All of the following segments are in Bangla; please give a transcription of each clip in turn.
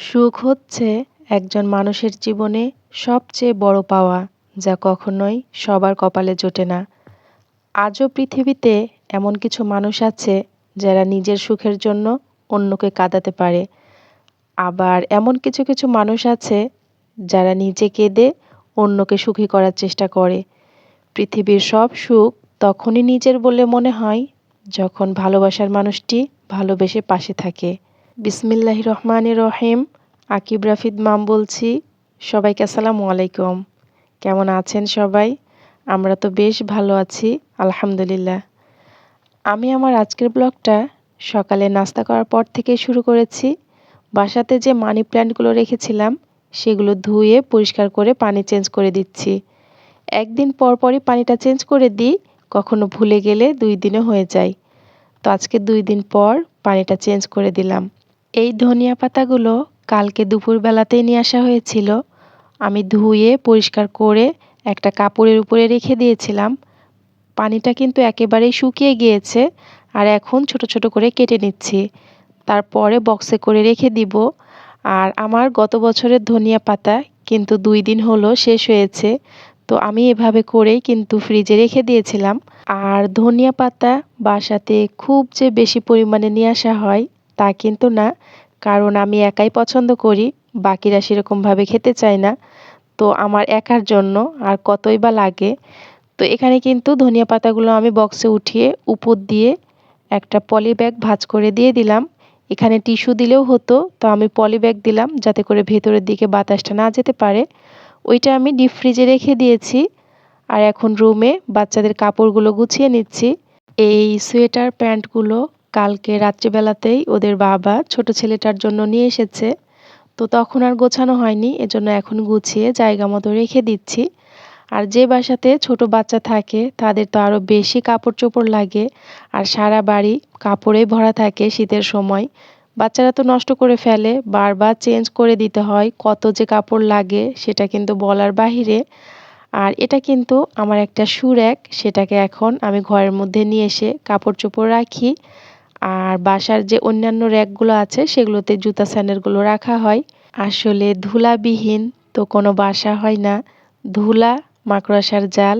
সুখ হচ্ছে একজন মানুষের জীবনে সবচেয়ে বড় পাওয়া, যা কখনোই সবার কপালে জোটে না। আজও পৃথিবীতে এমন কিছু মানুষ আছে যারা নিজের সুখের জন্য অন্যকে কাঁদাতে পারে। আবার এমন কিছু কিছু মানুষ আছে যারা নিজে কেঁদে অন্যকে সুখী করার চেষ্টা করে। পৃথিবীর সব সুখ তখনই নিজের বলে মনে হয় যখন ভালোবাসার মানুষটি ভালোবেসে পাশে থাকে। বিসমিল্লাহ রহমান রহিম। আকিব রাফিদ মাম বলছি, সবাইকে আসসালামু আলাইকুম। কেমন আছেন সবাই? আমরা তো বেশ ভালো আছি, আলহামদুলিল্লাহ। আমি আমার আজকের ব্লগটা সকালে নাস্তা করার পর থেকে শুরু করেছি। বাসাতে যে মানি প্ল্যান্টগুলো রেখেছিলাম, সেগুলো ধুয়ে পরিষ্কার করে পানি চেঞ্জ করে দিচ্ছি। একদিন পর পরই পানিটা চেঞ্জ করে দিই, কখনো ভুলে গেলে দুই দিনে হয়ে যায়। তো আজকে দুই দিন পর পানিটা চেঞ্জ করে দিলাম। এই ধনিয়া পাতাগুলো কালকে দুপুরবেলাতেই নিয়ে আসা হয়েছিল। আমি ধুয়ে পরিষ্কার করে একটা কাপড়ের উপরে রেখে দিয়েছিলাম। পানিটা কিন্তু একেবারেই শুকিয়ে গিয়েছে আর এখন ছোট ছোট করে কেটে নিচ্ছি। তারপরে বক্সে করে রেখে দিব। আর আমার গত বছরের ধনিয়া পাতা কিন্তু দুই দিন হলো শেষ হয়েছে। তো আমি এভাবে করেই কিন্তু ফ্রিজে রেখে দিয়েছিলাম। আর ধনিয়া পাতা বাসাতে খুব যে বেশি পরিমাণে নিয়ে আসা হয় তা কিন্তু না, কারণ আমি একাই পছন্দ করি, বাকিরা সেরকমভাবে খেতে চায় না। তো আমার একার জন্য আর কতই বা লাগে। তো এখানে কিন্তু ধনিয়া পাতাগুলো আমি বক্সে উঠিয়ে উপর দিয়ে একটা পলি ব্যাগ ভাজ করে দিয়ে দিলাম। এখানে টিস্যু দিলেও হতো, তো আমি পলি ব্যাগ দিলাম যাতে করে ভেতরের দিকে বাতাসটা না যেতে পারে। ওইটা আমি ডিপ ফ্রিজে রেখে দিয়েছি আর এখন রুমে বাচ্চাদের কাপড়গুলো গুছিয়ে নিচ্ছি। এই সোয়েটার প্যান্টগুলো কালকে রাত্রিবেলাতেই ওদের বাবা ছোট ছেলেটার জন্য নিয়ে এসেছে। তো তখন আর গোছানো হয়নি, এজন্য এখন গুছিয়ে জায়গা মতো রেখে দিচ্ছি। আর যে বাসাতে ছোট বাচ্চা থাকে, তাদের তো আরও বেশি কাপড় চোপড় লাগে। আর সারা বাড়ি কাপড়েই ভরা থাকে শীতের সময়। বাচ্চারা তো নষ্ট করে ফেলে, বারবার চেঞ্জ করে দিতে হয় কত যে কাপড় লাগে, সেটা কিন্তু বলার বাহিরে। আর এটা কিন্তু আমার একটা সুরেক সেটাকে এখন আমি ঘরের মধ্যে নিয়ে এসে কাপড় চোপড় রাখি। আর বাসার যে অন্যান্য র্যাকগুলো আছে, সেগুলোতে জুতা স্যান্ডেলগুলো রাখা হয়। আসলে ধুলাবিহীন তো কোনো বাসা হয় না। ধুলা, মাকড়াসার জাল,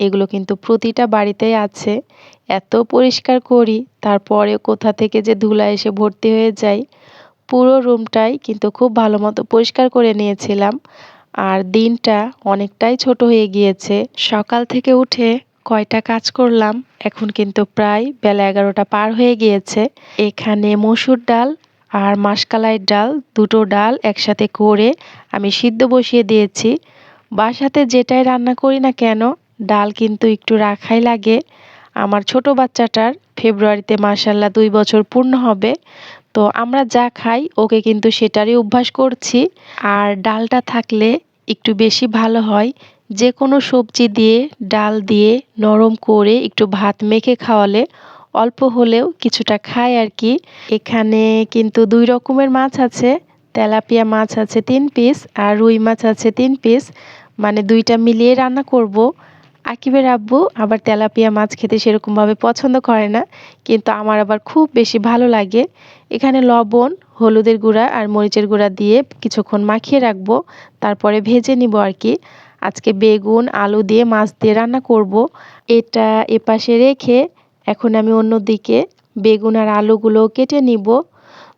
এগুলো কিন্তু প্রতিটা বাড়িতেই আছে। এত পরিষ্কার করি তারপরে কোথা থেকে যে ধুলা এসে ভর্তি হয়ে যায়। পুরো রুমটাই কিন্তু খুব ভালো মতো পরিষ্কার করে নিয়েছিলাম। আর দিনটা অনেকটাই ছোট হয়ে গিয়েছে। সকাল থেকে উঠে কয়টা কাজ করলাম, এখন কিন্তু প্রায় বেলা এগারোটা পার হয়ে গিয়েছে। এখানে মসুর ডাল আর মাসকালাই ডাল দুটো ডাল একসাথে করে আমি সিদ্ধ বসিয়ে দিয়েছি। বাসাতে যেটাই রান্না করি না কেন, ডাল কিন্তু একটু রাখাই লাগে। আমার ছোট বাচ্চাটার ফেব্রুয়ারিতে মার্শাল্লাহ দুই বছর পূর্ণ হবে। তো আমরা যা খাই, ওকে কিন্তু সেটারই অভ্যাস করছি। আর ডালটা থাকলে একটু বেশি ভালো হয়। যে কোনো সবজি দিয়ে, ডাল দিয়ে নরম করে একটু ভাত মেখে খাওয়ালে অল্প হলেও কিছুটা খায় আর কি। এখানে কিন্তু দুই রকমের মাছ আছে, তেলাপিয়া মাছ আছে তিন পিস আর রুই মাছ আছে তিন পিস। মানে দুইটা মিলিয়ে রান্না করব। আকিবের আব্বু আবার তেলাপিয়া মাছ খেতে সেরকমভাবে পছন্দ করে না, কিন্তু আমার আবার খুব বেশি ভালো লাগে। এখানে লবণ, হলুদের গুঁড়া আর মরিচের গুঁড়া দিয়ে কিছুক্ষণ মাখিয়ে রাখব, তারপরে ভেজে নিব আর কি। আজকে বেগুন, আলু দিয়ে মাছ দিয়ে রান্না করব। এটা এপাশে রেখে এখন আমি অন্যদিকে বেগুন আর আলুগুলো কেটে নিব।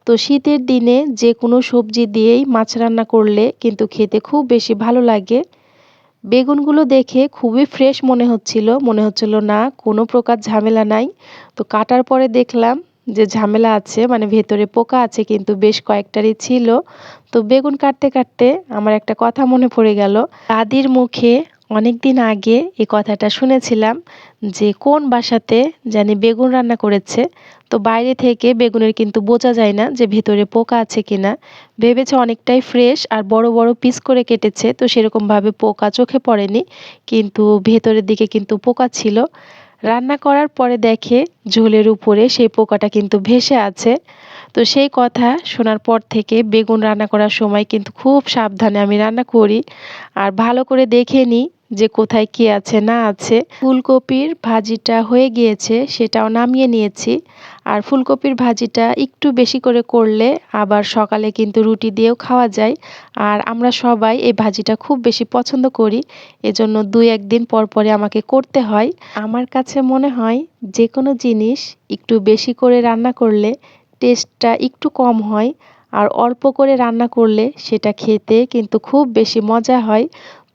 তো শীতের দিনে যে কোনো সবজি দিয়েই মাছ রান্না করলে কিন্তু খেতে খুব বেশি ভালো লাগে। বেগুনগুলো দেখে খুবই ফ্রেশ মনে হচ্ছিল। মনে হচ্ছিল, না, কোনো প্রকার ঝামেলা নাই। তো কাটার পরে দেখলাম যে ঝামেলা আছে মানে ভেতরে পোকা আছে, কিন্তু বেশ কয়েকটারই ছিল। তো বেগুন কাটতে কাটতে আমার একটা কথা মনে পড়ে গেল। দাদির মুখে অনেক দিন আগে এই কথাটা শুনেছিলাম যে কোন বাসাতে জানি বেগুন রান্না করেছে, তো বাইরে থেকে বেগুনের কিন্তু বোঝা যায় না যে ভেতরে পোকা আছে কিনা। ভেবেছে অনেকটাই ফ্রেশ আর বড় বড় পিস করে কেটেছে, তো সেরকমভাবে পোকা চোখে পড়েনি, কিন্তু ভেতরের দিকে কিন্তু পোকা ছিল। রান্না করার পরে দেখে ঝোলের উপরে সেই পোকাটা কিন্তু ভেসে আছে। তো সেই কথা শোনার পর থেকে বেগুন রান্না করার সময় কিন্তু খুব সাবধানে আমি রান্না করি। আর ভালো করে দেখে নিই যে কোথায় কি আছে, না আছে। ফুলকপির ভাজিটা হয়ে গিয়েছে, সেটাও নামিয়ে নিয়েছি। আর ফুলকপির ভাজিটা একটু বেশি করে করলে আবার সকালে কিন্তু রুটি দিয়েও খাওয়া যায়। আর আমরা সবাই এই ভাজিটা খুব বেশি পছন্দ করি। এজন্য দুই একদিন পর পরে আমাকে করতে হয়। আমার কাছে মনে হয় যে কোনো জিনিস একটু বেশি করে রান্না করলে টেস্টটা একটু কম হয়। আর অল্প করে রান্না করলে সেটা খেতে কিন্তু খুব বেশি মজা হয়।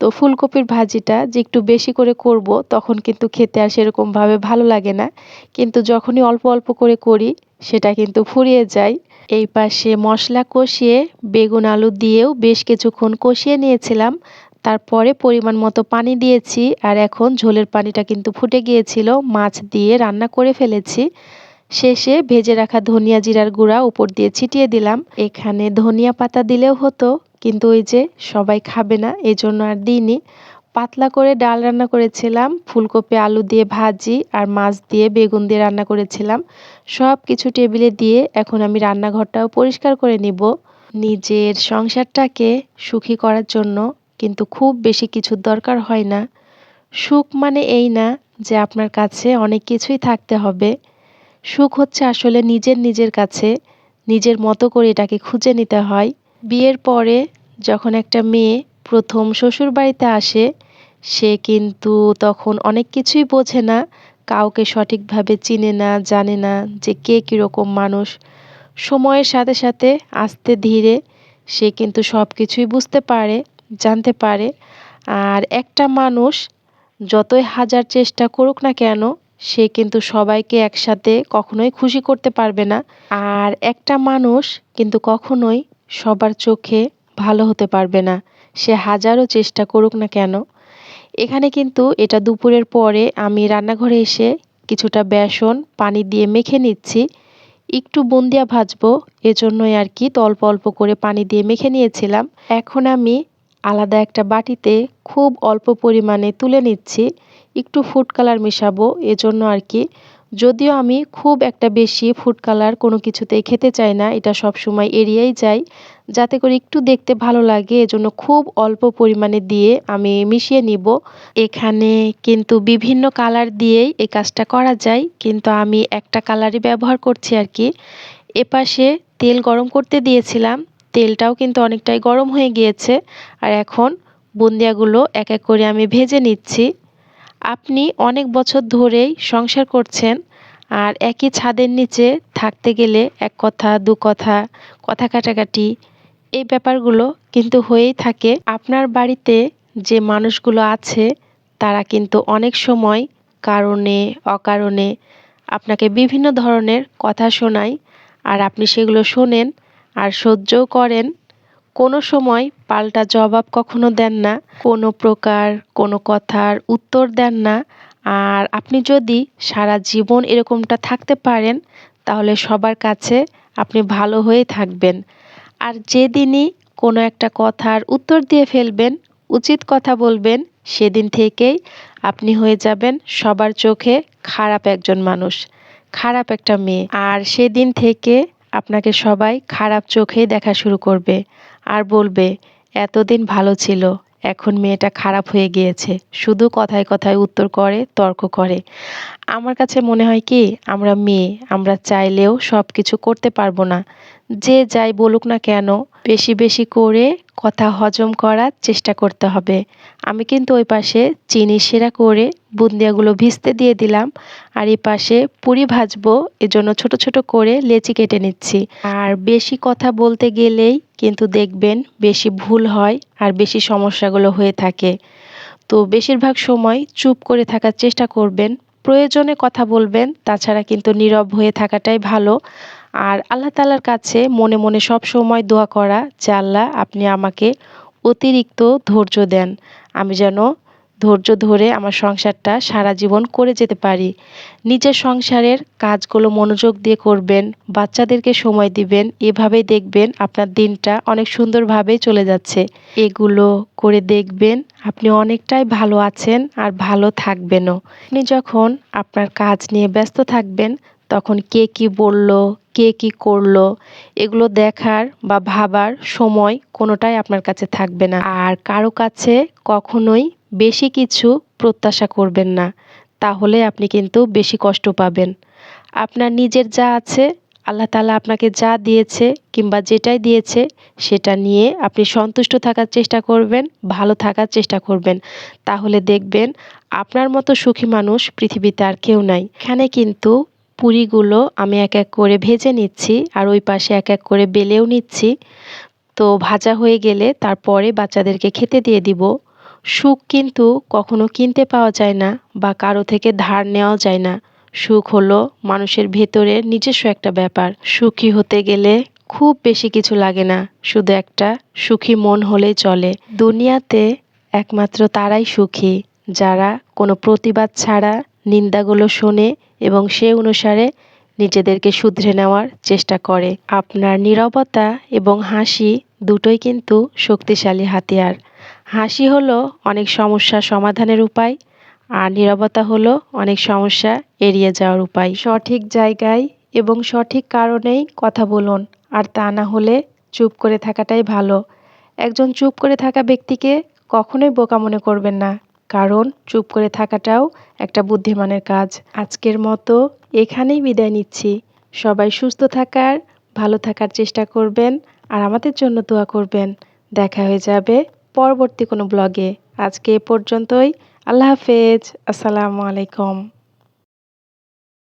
তো ফুলকপির ভাজিটা যে একটু বেশি করে করব, তখন কিন্তু খেতে আর সেরকমভাবে ভালো লাগে না। কিন্তু যখনই অল্প অল্প করে করি, সেটা কিন্তু ফুরিয়ে যায়। এই পাশে মশলা কষিয়ে বেগুন আলু দিয়েও বেশ কিছুক্ষণ কষিয়ে নিয়েছিলাম। তারপরে পরিমাণ মতো পানি দিয়েছি আর এখন ঝোলের পানিটা কিন্তু ফুটে গিয়েছিল, মাছ দিয়ে রান্না করে ফেলেছি। শেষে ভেজে রাখা ধনিয়া জিরার গুঁড়া উপর দিয়ে ছিটিয়ে দিলাম। এখানে ধনিয়া পাতা দিলেও হতো। কিন্তু ওই যে সবাই খাবে না এই জন্য আর দিইনি। পাতলা করে ডাল রান্না করেছিলাম, ফুলকপি, আলু দিয়ে ভাজি আর মাছ দিয়ে বেগুন দিয়ে রান্না করেছিলাম। সব কিছু টেবিলে দিয়ে এখন আমি রান্নাঘরটাও পরিষ্কার করে নিব। নিজের সংসারটাকে সুখী করার জন্য কিন্তু খুব বেশি কিছুর দরকার হয় না। সুখ মানে এই না যে আপনার কাছে অনেক কিছুই থাকতে হবে। সুখ হচ্ছে আসলে নিজের নিজের কাছে, নিজের মতো করে এটাকে খুঁজে নিতে হয়। বিয়ের পরে যখন একটা মেয়ে প্রথম শ্বশুর বাড়িতে আসে, সে কিন্তু তখন অনেক কিছুই বোঝে না, কাউকে সঠিকভাবে চিনে না, জানে না যে কে কীরকম মানুষ। সময়ের সাথে সাথে আস্তে ধীরে সে কিন্তু সব কিছুই বুঝতে পারে, জানতে পারে। আর একটা মানুষ যতই হাজার চেষ্টা করুক না কেন, সে কিন্তু সবাইকে একসাথে কখনোই খুশি করতে পারবে না। আর একটা মানুষ কিন্তু কখনোই সবার চোখে ভালো হতে পারবে না। সে হাজারও চেষ্টা করুক না কেন। এখানে কিন্তু এটা দুপুরের পরে আমি রান্নাঘরে এসে কিছুটা বেসন, পানি দিয়ে মেখে নিচ্ছি। একটু বুন্দিয়া ভাজবো, এজন্যই আর কি অল্প অল্প করে পানি দিয়ে মেখে নিয়েছিলাম। এখন আমি আলাদা একটা বাটিতে খুব অল্প পরিমাণে তুলে নিচ্ছি। একটু ফুড কালার মেশাবো, এজন্য আর কি যদিও আমি খুব একটা বেশি ফুড কালার কোনো কিছুতেই খেতে চাই না, এটা সব সময় এড়িয়েই যাই। যাতে করে একটু দেখতে ভালো লাগে, এজন্য খুব অল্প পরিমাণে দিয়ে আমি মিশিয়ে নিব। এখানে কিন্তু বিভিন্ন কালার দিয়েই এই কাজটা করা যায়, কিন্তু আমি একটা কালারই ব্যবহার করছি আর কি। এপাশে তেল গরম করতে দিয়েছিলাম, তেলটাও কিন্তু অনেকটাই গরম হয়ে গিয়েছে। আর এখন বুন্দিয়াগুলো এক এক করে আমি ভেজে নিচ্ছি। আপনি অনেক বছর ধরেই সংসার করছেন আর একই ছাদের নিচে থাকতে গেলে এক কথা, দু কথা কথা কাটাকাটি, এই ব্যাপারগুলো কিন্তু হয়েই থাকে। আপনার বাড়িতে যে মানুষগুলো আছে, তারা কিন্তু অনেক সময় কারণে, অকারণে আপনাকে বিভিন্ন ধরনের কথা শোনায় আর আপনি সেগুলো শোনেন আর সহ্যও করেন। কোনো সময় পাল্টা জবাব কখনো দেন না, কোনো প্রকার কোনো কথার উত্তর দেন না। আর আপনি যদি সারা জীবন এরকমটা থাকতে পারেন, তাহলে সবার কাছে আপনি ভালো হয়ে থাকবেন। আর যেদিনই কোনো একটা কথার উত্তর দিয়ে ফেলবেন, উচিত কথা বলবেন, সেদিন থেকেই আপনি হয়ে যাবেন সবার চোখে খারাপ একজন মানুষ, খারাপ একটা মেয়ে। আর সেদিন থেকে আপনাকে সবাই খারাপ চোখেই দেখা শুরু করবে। আর বলবে, এতদিন ভালো ছিল, এখন মেয়েটা খারাপ হয়ে গিয়েছে। শুধু কথায় কথায় উত্তর করে, তর্ক করে। আমার কাছে মনে হয় কি, আমরা মেয়ে, আমরা চাইলেও সব কিছু করতে পারব না। যে যাই বলুক না কেন, বেশি বেশি করে কথা হজম করার চেষ্টা করতে হবে। আমি কিন্তু ওই পাশে চিনি সেরা করে বুন্দিয়াগুলো ভিজতে দিয়ে দিলাম আর এই পাশে পুরি ভাজবো, এজন্য ছোট ছোট করে লেচি কেটে নিচ্ছি। আর বেশি কথা বলতে গেলেই কিন্তু দেখবেন বেশি ভুল হয় আর বেশি সমস্যাগুলো হয়ে থাকে। তো বেশিরভাগ সময় চুপ করে থাকার চেষ্টা করবেন, প্রয়োজনে কথা বলবেন, তাছাড়া কিন্তু নীরব হয়ে থাকাটাই ভালো। আর আল্লাহ তালার কাছে মনে মনে সব সময় দোয়া করা যে আল্লাহ আপনি আমাকে অতিরিক্ত ধৈর্য দেন। আমি যেন ধৈর্য ধরে আমার সংসারটা সারা জীবন করে যেতে পারি। নিজের সংসারের কাজগুলো মনোযোগ দিয়ে করবেন, বাচ্চাদেরকে সময় দিবেন, এভাবেই দেখবেন আপনার দিনটা অনেক সুন্দরভাবে চলে যাচ্ছে। এগুলো করে দেখবেন আপনি অনেকটাই ভালো আছেন আর ভালো থাকবেনও। আপনি যখন আপনার কাজ নিয়ে ব্যস্ত থাকবেন, তখন কে কি বলল কে কি করল, এগুলো দেখার বা ভাবার সময় কোনোটাই আপনার কাছে থাকবে না। আর কারও কাছে কখনোই বেশি কিছু প্রত্যাশা করবেন না, তাহলে আপনি কিন্তু বেশি কষ্ট পাবেন। আপনার নিজের যা আছে, আল্লাহ তালা আপনাকে যা দিয়েছে কিংবা যেটাই দিয়েছে, সেটা নিয়ে আপনি সন্তুষ্ট থাকার চেষ্টা করবেন, ভালো থাকার চেষ্টা করবেন। তাহলে দেখবেন, আপনার মতো সুখী মানুষ পৃথিবীতে আর কেউ নাই। এখানে কিন্তু পুরিগুলো আমি এক এক করে ভেজে নিচ্ছি আর ওই পাশে এক এক করে বেলেও নিচ্ছি। তো ভাজা হয়ে গেলে তারপরে বাচ্চাদেরকে খেতে দিয়ে দিব। সুখ কিন্তু কখনো কিনতে পাওয়া যায় না বা কারও থেকে ধার নেওয়াও যায় না। সুখ হলো মানুষের ভেতরে নিজস্ব একটা ব্যাপার। সুখী হতে গেলে খুব বেশি কিছু লাগে না, শুধু একটা সুখী মন হলেই চলে। দুনিয়াতে একমাত্র তারাই সুখী, যারা কোনো প্রতিবাদ ছাড়া নিন্দাগুলো শোনে এবং সে অনুসারে নিজেদেরকে শুধরে নেওয়ার চেষ্টা করে। আপনার নীরবতা এবং হাসি দুটোই কিন্তু শক্তিশালী হাতিয়ার। হাসি হলো অনেক সমস্যা সমাধানের উপায়, আর নীরবতা হলো অনেক সমস্যা এড়িয়ে যাওয়ার উপায়। সঠিক জায়গায় এবং সঠিক কারণেই কথা বলুন, আর তা না হলে চুপ করে থাকাটাই ভালো। একজন চুপ করে থাকা ব্যক্তিকে কখনোই বোকা মনে করবেন না। কারণ চুপ করে থাকাটাও একটা বুদ্ধিমানের কাজ। আজকের মতো এখানেই বিদায় নিচ্ছি। সবাই সুস্থ থাকার, ভালো থাকার চেষ্টা করবেন আর আমাদের জন্য দোয়া করবেন। দেখা হয়ে যাবে পরবর্তী কোনো ব্লগে। আজকে এ পর্যন্তই। আল্লাহ হাফেজ। আসসালামু আলাইকুম।